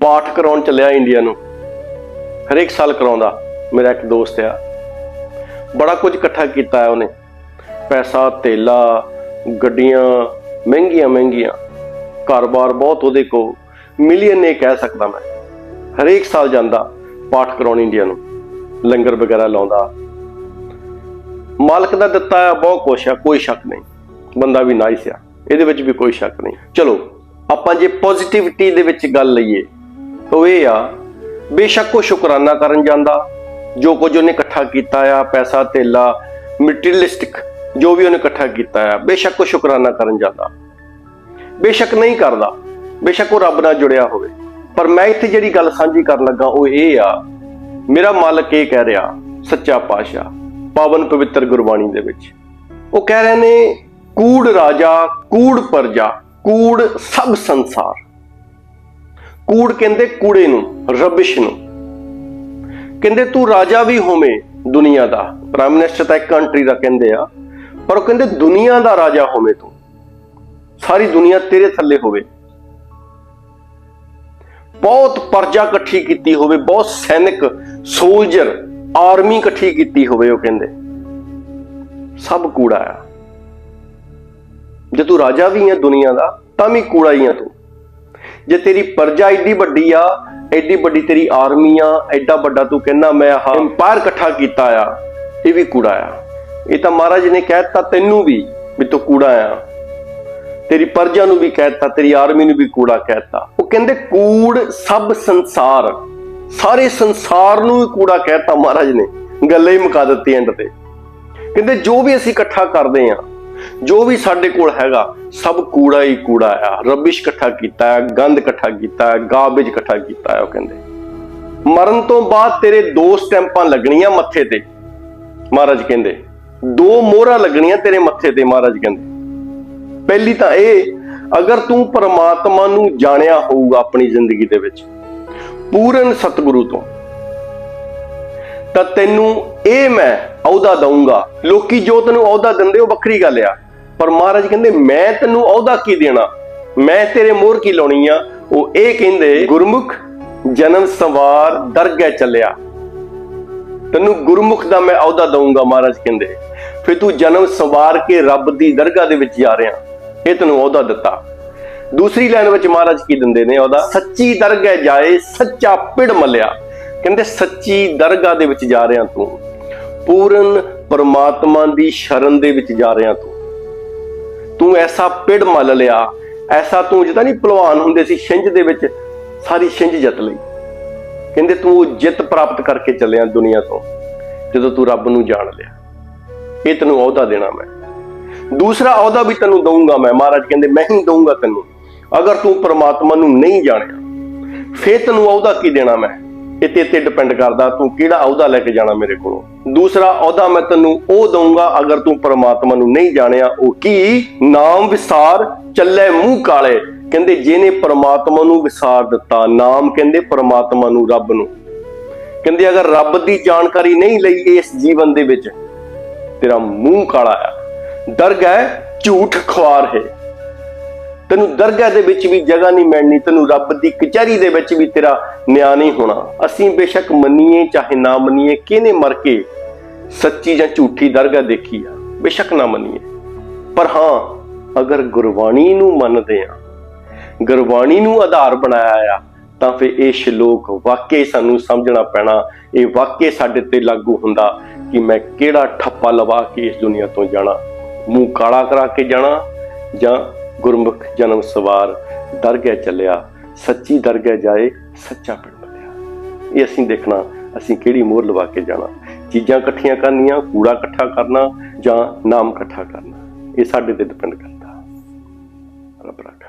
ਪਾਠ ਕਰਾਉਣ ਚੱਲਿਆ ਇੰਡੀਆ ਨੂੰ। ਹਰੇਕ ਸਾਲ ਕਰਾਉਂਦਾ, ਮੇਰਾ ਇੱਕ ਦੋਸਤ ਆ। ਬੜਾ ਕੁਝ ਇਕੱਠਾ ਕੀਤਾ ਹੈ ਉਹਨੇ। ਪੈਸਾ, ਤੇਲਾ, ਗੱਡੀਆਂ, ਮਹਿੰਗੀਆਂ ਮਹਿੰਗੀਆਂ। ਘਰ-ਬਾਰ ਬਹੁਤ ਉਹਦੇ ਕੋ ਮਿਲੀਅਨ ਨੇ ਕਹਿ ਸਕਦਾ ਮੈਂ। ਹਰੇਕ ਸਾਲ ਜਾਂਦਾ ਪਾਠ ਕਰਾਉਣ ਇੰਡੀਆ ਨੂੰ। ਲੰਗਰ ਵਗੈਰਾ ਲਾਉਂਦਾ। ਮਾਲਕ ਦਾ ਦਿੱਤਾ ਹੈ, ਬਹੁਤ ਕੁਛ ਆ ਕੋਈ ਸ਼ੱਕ ਨਹੀਂ। ਬੰਦਾ ਵੀ ਨਾਈਸ ਆ। ਇਹਦੇ ਵਿੱਚ ਵੀ ਕੋਈ ਸ਼ੱਕ ਨਹੀਂ। ਚਲੋ ਆਪਾਂ ਜੇ ਪੋਜ਼ਿਟਿਵਿਟੀ ਦੇ ਵਿੱਚ ਗੱਲ ਲਈਏ, ਤਾਂ ਇਹ ਆ, ਬੇਸ਼ੱਕ ਉਹ ਸ਼ੁਕਰਾਨਾ ਕਰਨ ਜਾਂਦਾ, ਜੋ ਕੁਝ ਉਹਨੇ ਇਕੱਠਾ ਕੀਤਾ ਆ, ਪੈਸਾ ਧੇਲਾ ਮਟੀਰੀਅਲਿਸਟਿਕ ਜੋ ਵੀ ਉਹਨੇ ਇਕੱਠਾ ਕੀਤਾ ਆ, ਬੇਸ਼ੱਕ ਉਹ ਸ਼ੁਕਰਾਨਾ ਕਰਨ ਜਾਂਦਾ। ਬੇਸ਼ੱਕ ਨਹੀਂ ਕਰਦਾ, ਬੇਸ਼ੱਕ ਉਹ ਰੱਬ ਨਾਲ ਜੁੜਿਆ ਹੋਵੇ। ਪਰ ਮੈਂ ਇੱਥੇ ਜਿਹੜੀ ਗੱਲ ਸਾਂਝੀ ਕਰਨ ਲੱਗਾ, ਉਹ ਇਹ ਆ, ਮੇਰਾ ਮਾਲਕ ਇਹ ਕਹਿ ਰਿਹਾ, ਸੱਚਾ ਪਾਤਸ਼ਾਹ, ਪਾਵਨ ਪਵਿੱਤਰ ਗੁਰਬਾਣੀ ਦੇ ਵਿੱਚ। ਉਹ ਕਹਿ ਰਹੇ ਨੇ, ਕੂੜ ਰਾਜਾ, ਕੂੜ ਪਰਜਾ। ਕੂੜ ਸਭ ਸੰਸਾਰ। ਕੂੜ ਕਹਿੰਦੇ ਕੂੜੇ ਨੂੰ, ਰਬਿਸ਼ ਨੂੰ। ਕਹਿੰਦੇ ਤੂੰ ਰਾਜਾ ਵੀ ਹੋਵੇਂ ਦੁਨੀਆ ਦਾ। ਪ੍ਰਾਈਮ ਮਿਨਿਸਟਰ ਤਾਂ ਇੱਕ ਕੰਟਰੀ ਦਾ ਕਹਿੰਦੇ ਆ, ਪਰ ਉਹ ਕਹਿੰਦੇ ਦੁਨੀਆ ਦਾ ਰਾਜਾ ਹੋਵੇਂ ਤੂੰ। ਸਾਰੀ ਦੁਨੀਆ ਤੇਰੇ ਥੱਲੇ ਹੋਵੇ। ਬਹੁਤ ਪਰਜਾ ਇਕੱਠੀ ਕੀਤੀ ਹੋਵੇ, ਬਹੁਤ ਸੈਨਿਕ ਸੋਲਜਰ ਆਰਮੀ ਇਕੱਠੀ ਕੀਤੀ ਹੋਵੇ ਉਹ ਕਹਿੰਦੇ। ਸਭ ਕੂੜਾ ਆ। ਜੇ ਤੂੰ ਰਾਜਾ ਵੀ ਹੈ ਦੁਨੀਆ ਦਾ, ਤਾਂ ਵੀ ਕੂੜਾ ਹੀ ਆ ਤੂੰ। ਜੇ ਤੇਰੀ ਪਰਜਾ ਏਡੀ ਵੱਡੀ ਆ ਐਡੀ ਵੱਡੀ ਤੇਰੀ ਆਰਮੀ ਆ ਐਡਾ ਵੱਡਾ ਤੂੰ ਕਹਿੰਦਾ ਮੈਂ ਆਹ ਐਮਪਾਇਰ ਇਕੱਠਾ ਕੀਤਾ ਆ, ਇਹ ਵੀ ਕੂੜਾ ਆ। ਇਹ ਤਾਂ ਮਹਾਰਾਜ ਨੇ ਕਹਿਤਾ ਤੈਨੂੰ ਵੀ ਵੀ ਤੂੰ ਕੂੜਾ ਆ। ਤੇਰੀ ਪਰਜਾ ਨੂੰ ਵੀ ਕਹਿਤਾ ਤੇਰੀ ਆਰਮੀ ਨੂੰ ਵੀ ਕੂੜਾ ਕਹਿਤਾ ਉਹ ਕਹਿੰਦੇ ਕੂੜ ਸਭ ਸੰਸਾਰ, ਸਾਰੇ ਸੰਸਾਰ ਨੂੰ ਹੀ ਕੂੜਾ ਕਹਿਤਾ ਮਹਾਰਾਜ ਨੇ। ਗੱਲੇ ਹੀ ਮੁਕਾ ਦਿੱਤੀ ਐਂਡ ਤੇ। ਕਹਿੰਦੇ ਜੋ ਵੀ ਅਸੀਂ ਇਕੱਠਾ ਕਰਦੇ ਆ ਜੋ ਵੀ ਸਾਡੇ ਕੋਲ ਹੈਗਾ, ਸਭ ਕੂੜਾ ਹੀ ਕੂੜਾ ਆ। ਰਬਿਸ਼ ਇਕੱਠਾ ਕੀਤਾ ਹੈ ਗੰਦ ਇਕੱਠਾ ਕੀਤਾ ਹੈ ਗਾਰਬੇਜ ਇਕੱਠਾ ਕੀਤਾ ਹੈ ਉਹ ਕਹਿੰਦੇ। ਮਰਨ ਤੋਂ ਬਾਅਦ ਤੇਰੇ ਦੋ ਸਟੈਂਪਾਂ ਲੱਗਣੀਆਂ ਮੱਥੇ ਤੇ। ਮਹਾਰਾਜ ਕਹਿੰਦੇ, ਦੋ ਮੋਹਰਾਂ ਲੱਗਣੀਆਂ ਤੇਰੇ ਮੱਥੇ ਤੇ, ਮਹਾਰਾਜ ਕਹਿੰਦੇ। ਪਹਿਲੀ ਤਾਂ ਇਹ, ਅਗਰ ਤੂੰ ਪਰਮਾਤਮਾ ਨੂੰ ਜਾਣਿਆ ਹੋਊਗਾ ਆਪਣੀ ਜ਼ਿੰਦਗੀ ਦੇ ਵਿੱਚ, ਪੂਰਨ ਸਤਿਗੁਰੂ ਤੋਂ ਤਾਂ ਤੈਨੂੰ ਇਹ ਮੈਂ ਅਹੁਦਾ ਦਊਂਗਾ। ਲੋਕੀ ਜੋ ਤੈਨੂੰ ਅਹੁਦਾ ਦਿੰਦੇ ਉਹ ਵੱਖਰੀ ਗੱਲ ਆ। ਪਰ ਮਹਾਰਾਜ ਕਹਿੰਦੇ, ਮੈਂ ਤੈਨੂੰ ਅਹੁਦਾ ਕੀ ਦੇਣਾ? ਮੈਂ ਤੇਰੇ ਮੋਹਰ ਕੀ ਲਾਉਣੀ ਆ? ਉਹ ਇਹ ਕਹਿੰਦੇ, ਗੁਰਮੁਖ ਜਨਮ ਸਵਾਰ ਦਰਗਹਿ ਚੱਲਿਆ। ਤੈਨੂੰ ਗੁਰਮੁਖ ਦਾ ਮੈਂ ਅਹੁਦਾ ਦਊਂਗਾ, ਮਹਾਰਾਜ ਕਹਿੰਦੇ। ਫਿਰ ਤੂੰ ਜਨਮ ਸਵਾਰ ਕੇ ਰੱਬ ਦੀ ਦਰਗਾਹ ਦੇ ਵਿੱਚ ਜਾ ਰਿਹਾ। ਇਹ ਤੈਨੂੰ ਅਹੁਦਾ ਦਿੱਤਾ। ਦੂਸਰੀ ਲਾਈਨ ਵਿੱਚ ਮਹਾਰਾਜ ਕੀ ਦਿੰਦੇ ਨੇ ਉਹਦਾ ਸੱਚੀ ਦਰਗਹਿ ਜਾਏ, ਸੱਚਾ ਪਿੜ ਮਲਿਆ। ਕਹਿੰਦੇ ਸੱਚੀ ਦਰਗਾਹ ਦੇ ਵਿੱਚ ਜਾ ਰਿਹਾ ਤੂੰ, ਪੂਰਨ ਪਰਮਾਤਮਾ ਦੀ ਸ਼ਰਨ ਦੇ ਵਿੱਚ ਜਾ ਰਿਹਾ ਤੂੰ। ਤੂੰ ਐਸਾ ਪਿੜ ਮਲ ਲਿਆ, ਐਸਾ ਤੂੰ ਜਿੱਦਾਂ ਨਹੀਂ ਪਹਿਲਵਾਨ ਹੁੰਦੇ ਸੀ, ਛਿੰਝ ਦੇ ਵਿੱਚ ਸਾਰੀ ਛਿੰਝ ਜਿੱਤ ਲਈ। ਕਹਿੰਦੇ ਤੂੰ ਉਹ ਜਿੱਤ ਪ੍ਰਾਪਤ ਕਰਕੇ ਚੱਲਿਆ ਦੁਨੀਆ ਤੋਂ, ਜਦੋਂ ਤੂੰ ਰੱਬ ਨੂੰ ਜਾਣ ਲਿਆ। ਇਹ ਤੈਨੂੰ ਅਹੁਦਾ ਦੇਣਾ ਮੈਂ। ਦੂਸਰਾ ਅਹੁਦਾ ਵੀ ਤੈਨੂੰ ਦਊਂਗਾ ਮੈਂ। ਮਹਾਰਾਜ ਕਹਿੰਦੇ, ਮੈਂ ਹੀ ਦਊਂਗਾ ਤੈਨੂੰ। ਅਗਰ ਤੂੰ ਪਰਮਾਤਮਾ ਨੂੰ ਨਹੀਂ ਜਾਣਿਆ, ਫੇਰ ਤੈਨੂੰ ਅਹੁਦਾ ਕੀ ਦੇਣਾ ਮੈਂ? ਇਹ ਤੇ ਡਿਪੈਂਡ ਕਰਦਾ ਤੂੰ ਕਿਹੜਾ ਅਹੁਦਾ ਲੈ ਕੇ ਜਾਣਾ ਮੇਰੇ ਕੋਲੋਂ। ਦੂਸਰਾ ਅਹੁਦਾ ਮੈਂ ਤੈਨੂੰ ਉਹ ਦਊਂਗਾ ਅਗਰ ਤੂੰ ਪਰਮਾਤਮਾ ਨੂੰ ਨਹੀਂ ਜਾਣਿਆ, ਉਹ ਕੀ? ਨਾਮ ਵਿਸਾਰ, ਚੱਲੇ ਮੂੰਹ ਕਾਲੇ। ਕਹਿੰਦੇ ਜਿਹਨੇ ਪਰਮਾਤਮਾ ਨੂੰ ਵਿਸਾਰ ਦਿੱਤਾ, ਨਾਮ ਕਹਿੰਦੇ ਪਰਮਾਤਮਾ ਨੂੰ ਰੱਬ ਨੂੰ। ਕਹਿੰਦੇ ਅਗਰ ਰੱਬ ਦੀ ਜਾਣਕਾਰੀ ਨਹੀਂ ਲਈ ਇਸ ਜੀਵਨ ਦੇ ਵਿੱਚ, ਤੇਰਾ ਮੂੰਹ ਕਾਲਾ ਆ। ਦਰਗਾਹ ਝੂਠ ਖੁਆਰ ਹੈ। ਤੈਨੂੰ ਦਰਗਾਹ ਦੇ ਵਿੱਚ ਵੀ ਜਗ੍ਹਾ ਨਹੀਂ ਮਿਲਣੀ, ਤੈਨੂੰ ਰੱਬ ਦੀ ਕਚਹਿਰੀ ਦੇ ਵਿੱਚ ਵੀ ਤੇਰਾ ਨਿਆਂ ਨਹੀਂ ਹੋਣਾ। ਅਸੀਂ ਬੇਸ਼ੱਕ ਮੰਨੀਏ ਚਾਹੇ ਨਾ ਮੰਨੀਏ, ਕਿਹਨੇ ਮਰ ਕੇ ਸੱਚੀ ਜਾਂ ਝੂਠੀ ਦਰਗਾਹ ਦੇਖੀ ਆ? ਬੇਸ਼ੱਕ ਨਾ ਮੰਨੀਏ। ਪਰ ਹਾਂ, ਅਗਰ ਗੁਰਬਾਣੀ ਨੂੰ ਮੰਨਦੇ ਆ ਗੁਰਬਾਣੀ ਨੂੰ ਆਧਾਰ ਬਣਾਇਆ ਆ, ਤਾਂ ਫਿਰ ਇਹ ਸ਼ਲੋਕ ਵਾਕਈ ਸਾਨੂੰ ਸਮਝਣਾ ਪੈਣਾ। ਇਹ ਵਾਕਈ ਸਾਡੇ ਤੇ ਲਾਗੂ ਹੁੰਦਾ ਕਿ ਮੈਂ ਕਿਹੜਾ ਠੱਪਾ ਲਵਾ ਕੇ ਇਸ ਦੁਨੀਆ ਤੋਂ ਜਾਣਾ। ਮੂੰਹ ਕਾਲਾ ਕਰਾ ਕੇ ਜਾਣਾ ਜਾਂ ਗੁਰਮੁਖ ਜਨਮ ਸਵਾਰ ਦਰਗਹਿ ਚੱਲਿਆ। ਸੱਚੀ ਦਰਗਹਿ ਜਾਏ, ਸੱਚਾ ਪਿੰਡ ਮਿਲਿਆ ਇਹ ਅਸੀਂ ਦੇਖਣਾ, ਅਸੀਂ ਕਿਹੜੀ ਮੋਹਰ ਲਵਾ ਕੇ ਜਾਣਾ। ਚੀਜ਼ਾਂ ਇਕੱਠੀਆਂ ਕਰਨੀਆਂ, ਕੂੜਾ ਇਕੱਠਾ ਕਰਨਾ ਜਾਂ ਨਾਮ ਇਕੱਠਾ ਕਰਨਾ। ਇਹ ਸਾਡੇ ਤੇ ਡਿਪੈਂਡ ਕਰਦਾ। ਰੱਬ ਰੱਖ।